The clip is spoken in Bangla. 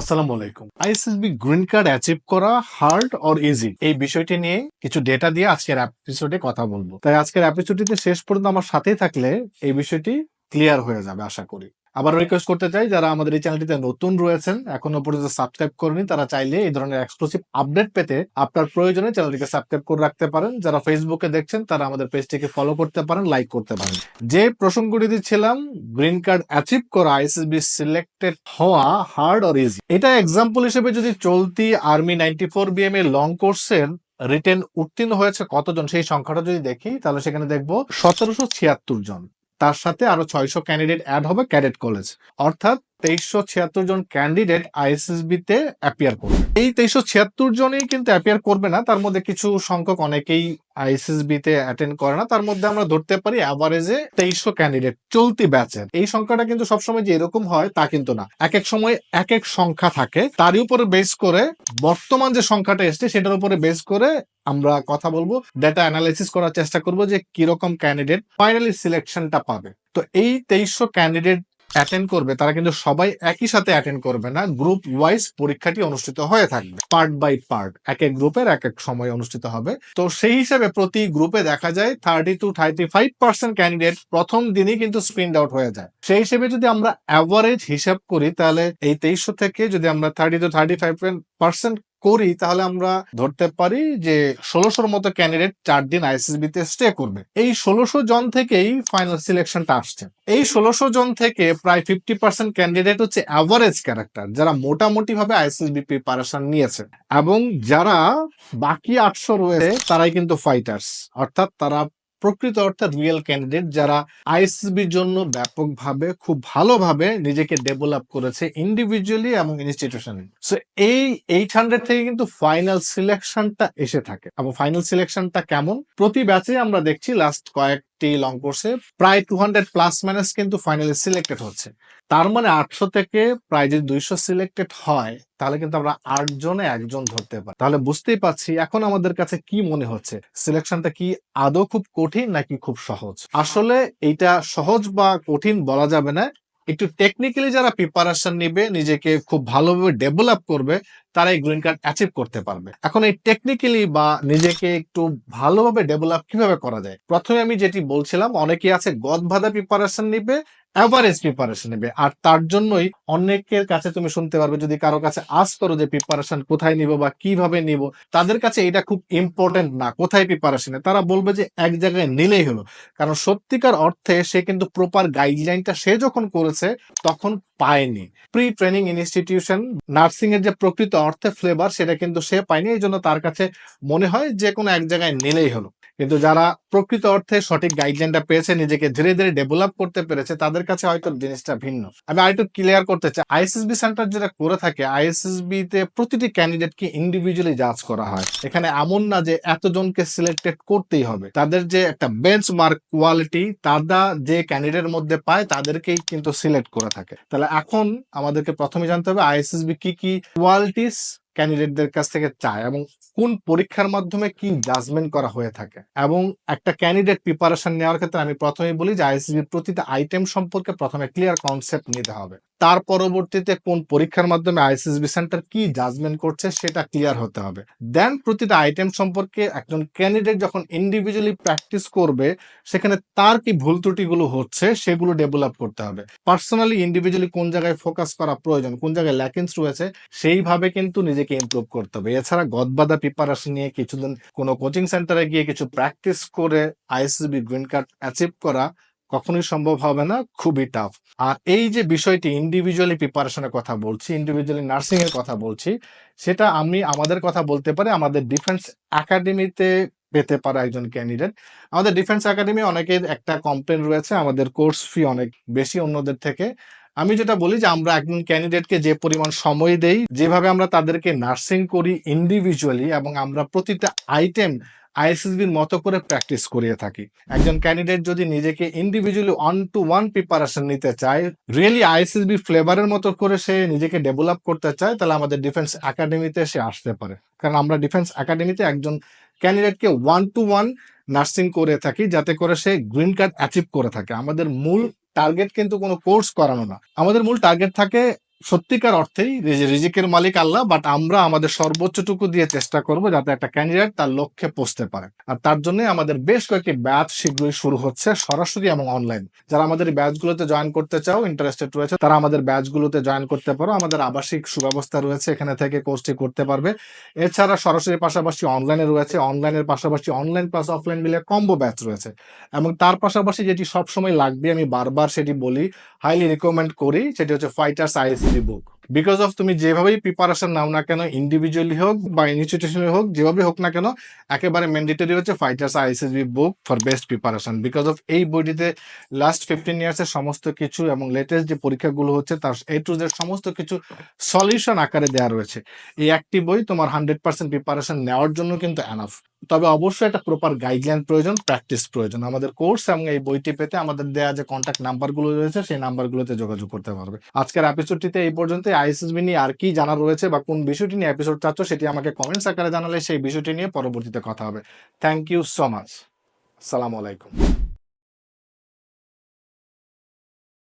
আসসালামু আলাইকুম। আইএসএসবি গ্রিন কার্ড অ্যাচিভ করা হার্ড অর ইজি এই বিষয়টি নিয়ে কিছু ডেটা দিয়ে আজকের এপিসোডে কথা বলব। তাই আজকের এপিসোডটিতে শেষ পর্যন্ত আমার সাথেই থাকলে এই বিষয়টি ক্লিয়ার হয়ে যাবে, আশা করি। আবার রিকোয়েস্ট করতে চাই, যারা আমাদের এই চ্যানেলটিতে নতুন রয়েছেন, এখনও পর্যন্ত সাবস্ক্রাইব করেনি তারা চাইলে এই ধরনের এক্সক্লুসিভ আপডেট পেতে আপনার প্রয়োজনে চ্যানেলটিকে সাবস্ক্রাইব করে রাখতে পারেন। যারা ফেসবুকে দেখছেন, তারা আমাদের পেজটিকে ফলো করতে পারেন লাইক করতে পারেন। যে প্রসঙ্গটি দিচ্ছিলাম গ্রিন কার্ড অ্যাচিভ করা আইএসএসবি সিলেক্টেড হওয়া হার্ড অর ইজি এটা এক্সাম্পল হিসেবে যদি চলতি army ninety four B M long কোর্সের রিটেন উত্তীর্ণ হয়েছে কতজন, সেই সংখ্যাটা যদি দেখি, তাহলে সেখানে দেখব সতেরোশো ছিয়াত্তর জন। তার সাথে আরও ছয়শো ক্যান্ডিডেট অ্যাড হবে ক্যাডেট কলেজ অর্থাৎ তেইশশো ছিয়াত্তর জন ক্যান্ডিডেট আইএসএসবি তে অ্যাপিয়ার করবে। এই তেইশশো ছিয়াত্তর জনই কিন্তু অ্যাপিয়ার করবে না, তার মধ্যে কিছু সংখ্যক অনেকেই আইএসএসবি তে অ্যাটেন্ড করে না, তার মধ্যে আমরা ধরতে পারি অ্যাভারেজে তেইশশো ক্যান্ডিডেট চলতি ব্যাচের এই সংখ্যাটা কিন্তু সবসময় যে এরকম হয় তা কিন্তু না। এক এক সময় এক এক সংখ্যা থাকে, তারই উপরে বেস করে বর্তমান যে সংখ্যাটা এসছে, সেটার উপরে বেস করে আমরা কথা বলব ডেটা অ্যানালাইসিস করার চেষ্টা করব যে কীরকম ক্যান্ডিডেট ফাইনালি সিলেকশনটা পাবে। তো এই তেইশশো ক্যান্ডিডেট অ্যাটেন্ড করবে, তারা কিন্তু সবাই একই সাথে অ্যাটেন্ড করবে না গ্রুপ ওয়াইজ পরীক্ষাটি অনুষ্ঠিত হয়ে থাকবে পার্ট বাই পার্ট এক এক গ্রুপের এক এক সময় অনুষ্ঠিত হবে। তো সেই হিসেবে প্রতি গ্রুপে দেখা যায় thirty two thirty five percent candidate প্রথম দিনই কিন্তু স্ক্রিন আউট হয়ে যায়। সেই হিসেবে যদি আমরা অ্যাভারেজ হিসাব করি, তাহলে এই তেইশশো থেকে যদি আমরা thirty two thirty five percent করি, তাহলে আমরা ধরতে পারি যে ষোলোশোর মতো ক্যান্ডিডেট চার দিন আইএসএসবি তে স্টে করবে। এই ষোলোশো জন থেকেই ফাইনাল সিলেকশনটা আসছে। এই ষোলোশো জন থেকে প্রায় ফিফটি পার্সেন্ট ক্যান্ডিডেট হচ্ছে অ্যাভারেজ ক্যারেক্টার যারা মোটামুটি ভাবে আইএসএসবি প্রিপারেশন নিয়েছে। এবং যারা বাকি আটশো রয়েছে, তারাই কিন্তু ফাইটার্স অর্থাৎ তারা প্রকৃত অর্থাৎ রিয়েল ক্যান্ডিডেট যারা আইএসবির জন্য ব্যাপকভাবে, খুব ভালোভাবে নিজেকে ডেভেলপ করেছে ইন্ডিভিজুয়ালি এবং ইনস্টিটিউশনে সো এই এইট হান্ড্রেড থেকে কিন্তু ফাইনাল সিলেকশনটা এসে থাকে। এবং ফাইনাল সিলেকশনটা কেমন? প্রতি ব্যাচে আমরা দেখছি লাস্ট কয়েকটি লং কোর্সে প্রায় টু হান্ড্রেড প্লাস মাইনাস কিন্তু ফাইনালি সিলেক্টেড হচ্ছে। তার মানে আটশো থেকে প্রায় যদি দুইশো সিলেক্টেড হয়, তাহলে কিন্তু আমরা আট জনে একজন ধরতে পারি। তাহলে বুঝতেই পারছি এখন আমাদের কাছে কি মনে হচ্ছে। সিলেকশনটা কি আদৌ খুব কঠিন নাকি খুব সহজ? আসলে এইটা সহজ বা কঠিন বলা যাবে না। একটু টেকনিক্যালি যারা প্রিপারেশন নিবে, নিজেকে খুব ভালোভাবে ডেভেলপ করবে তারা এই গ্রিন কার্ড অ্যাচিভ করতে পারবে। এখন এই টেকনিক্যালি বা নিজেকে একটু ভালোভাবে ডেভেলপ কীভাবে করা যায়? প্রথমে আমি যেটি বলছিলাম অনেকে আছে গদ ভাদা প্রিপারেশন নিবে অ্যাভারেজ প্রিপারেশন নেবে। আর তার জন্যই অনেকের কাছে তুমি শুনতে পারবে, যদি কারও কাছে আস করো যে প্রিপারেশন কোথায় নিব বা কীভাবে নিব, তাদের কাছে এটা খুব ইম্পর্টেন্ট না, কোথায় প্রিপারেশনে তারা বলবে যে এক জায়গায় নিলেই হলো। কারণ সত্যিকার অর্থে সে কিন্তু প্রপার গাইডলাইনটা সে যখন করেছে, তখন পায়নি। প্রি ট্রেনিং ইনস্টিটিউশন নার্সিং এর যে প্রকৃত অর্থে ফ্লেভার সেটা কিন্তু সে পায়নি। এই জন্য তার কাছে মনে হয় যে কোনো এক জায়গায় নিলেই হলো। কিন্তু যারা প্রকৃত অর্থে সঠিক গাইডলাইনটা পেয়েছে, নিজেকে ধীরে ধীরে ডেভেলপ করতে পেরেছে, তাদের কাছে হয়তো জিনিসটা ভিন্ন। আমি আরেকটু ক্লিয়ার করতে চাই। আইএসএসবি সেন্টার যেটা করে থাকে আইএসএসবি তে প্রতিটি ক্যান্ডিডেটকে ইন্ডিভিজুয়ালি জাজ করা হয়। এখানে এমন না যে এতজনকে সিলেক্টেড করতেই হবে। তাদের যে একটা বেঞ্চ মার্ক কোয়ালিটি তারা যে ক্যান্ডিডেটের মধ্যে পায়, তাদেরকেই কিন্তু সিলেক্ট করে থাকে। তাহলে এখন আমাদেরকে প্রথমে জানতে হবে আইএসএসবি কি কি কোয়ালিটিস ক্যান্ডিডেটদের কাছ থেকে চায় এবং কোন পরীক্ষার মাধ্যমে কি জাজমেন্ট করা হয়ে থাকে। এবং একটা ক্যান্ডিডেট প্রিপারেশন নেওয়ার ক্ষেত্রে আমি প্রথমেই বলি যে আইসিবি প্রতিটা আইটেম সম্পর্কে প্রথমে ক্লিয়ার কনসেপ্ট নিতে হবে। তার পরবর্তীতে কোন পরীক্ষার মাধ্যমে আইসিএসবি সেন্টার কি জাজমেন্ট করছে সেটা ক্লিয়ার হতে হবে। দেন প্রতিটা আইটেম সম্পর্কে একজন ক্যান্ডিডেট যখন ইন্ডিভিজুয়ালি প্র্যাকটিস করবে, সেখানে তার কি ভুল ত্রুটিগুলো হচ্ছে সেগুলো ডেভেলপ করতে হবে। পার্সোনালি ইন্ডিভিজুয়ালি কোন জায়গায় ফোকাস করা প্রয়োজন, কোন জায়গায় ল্যাকিংস রয়েছে, সেইভাবে কিন্তু নিজেকে ইমপ্রুভ করতে হবে। এছাড়া গদবাদা প্রিপারেশন নিয়ে কিছুদিন কোনো কোচিং সেন্টারে গিয়ে কিছু প্র্যাকটিস করে আইএসবি গ্রিন কার্ড অ্যাচিভ করা কখনোই সম্ভব হবে না, খুবই টাফ আর এই যে বিষয়টি ইন্ডিভিজুয়ালি প্রিপারেশনের কথা বলছি ইন্ডিভিজুয়ালি নার্সিং এর কথা বলছি, সেটা আমি আমাদের কথা বলতে পারি আমাদের ডিফেন্স একাডেমিতে পেতে পারে একজন ক্যান্ডিডেট আমাদের ডিফেন্স একাডেমি অনেকের একটা কমপ্লেন রয়েছে, আমাদের কোর্স ফি অনেক বেশি অন্যদের থেকে। আমি যেটা বলি যে আমরা একজন ক্যান্ডিডেটকে যে পরিমাণ সময় দেই, যেভাবে আমরা তাদেরকে নার্সিং করি ইন্ডিভিজুয়ালি এবং আমরা প্রতিটা আইটেম আইএসএসবির মতো করে প্র্যাকটিস করিয়ে থাকি। একজন ক্যান্ডিডেট যদি নিজেকে individually one to one preparation নিতে চায় রিয়েলি আইএসএসবি ফ্লেভারের মতো করে সে নিজেকে ডেভেলপ করতে চায়, তাহলে আমাদের ডিফেন্স একাডেমিতে সে আসতে পারে। কারণ আমরা ডিফেন্স একাডেমিতে একজন ক্যান্ডিডেটকে ওয়ান টু ওয়ান নার্সিং করে থাকি, যাতে করে সে গ্রিন কার্ড অ্যাচিভ করে থাকে। আমাদের মূল টার্গেট কিন্তু কোনো কোর্স করানো না। আমাদের মূল টার্গেট থাকে সত্যিকার অর্থেই রিজিকের মালিক আল্লাহ বাট আমরা আমাদের সর্বোচ্চটুকু দিয়ে চেষ্টা করব যাতে একটা ক্যান্ডিডেট তার লক্ষ্যে পৌঁছতে পারে। আর তার জন্য আমাদের বেশ কয়েকটি ব্যাচ শীঘ্রই শুরু হচ্ছে সরাসরি এবং অনলাইন যারা আমাদের ব্যাচগুলোতে জয়েন করতে চাও ইন্টারেস্টেড রয়েছে, তারা আমাদের ব্যাচগুলোতে জয়েন করতে পারো। আমাদের আবাসিক সুব্যবস্থা রয়েছে, এখানে থেকে কোর্সটি করতে পারবে। এছাড়া সরাসরি পাশাপাশি অনলাইনে রয়েছে। অনলাইনের পাশাপাশি অনলাইন প্লাস অফলাইন মিলে কম্বো ব্যাচ রয়েছে। এবং তার পাশাপাশি যেটি সবসময় লাগবে, আমি বারবার সেটি বলি হাইলি রিকমেন্ড করি, সেটি হচ্ছে Fighters ISD book because of তুমি যেভাবেই প্রিপারেশন নাও না কেন ইন্ডিভিজুয়ালি হোক বা ইনস্টিটিউশনালি হোক, যেভাবে হোক না কেন, একেবারে ম্যান্ডেটরি হচ্ছে Fighters ISSB book for best preparation because of এই বইটিতে লাস্ট ফিফটিন ইয়ার্সের সমস্ত কিছু এবং লেটেস্ট যে পরীক্ষাগুলো হচ্ছে তার এ টু জেড সমস্ত কিছু সলিউশন আকারে দেওয়া রয়েছে। এই একটি বই তোমার হান্ড্রেড পার্সেন্ট প্রিপারেশন নেওয়ার জন্য কিন্তু অ্যানাফ তবে অবশ্যই একটা প্রপার গাইডলাইন প্রয়োজন প্র্যাকটিস প্রয়োজন। আমাদের কোর্স এবং এই বইটি পেতে আমাদের দেওয়া যে কন্ট্যাক্ট নাম্বারগুলো রয়েছে, সেই নাম্বারগুলোতে যোগাযোগ করতে পারবে। আজকের এপিসোডটিতে এই পর্যন্ত আইএসএসবি নিয়ে আর কি জানা রয়েছে বা কোন বিষয়টি নিয়ে এপিসোড চাচ্ছ সেটি আমাকে কমেন্টস আকারে জানালে সেই বিষয়টি নিয়ে পরবর্তীতে কথা হবে। থ্যাংক ইউ সো মাচ আসসালামু আলাইকুম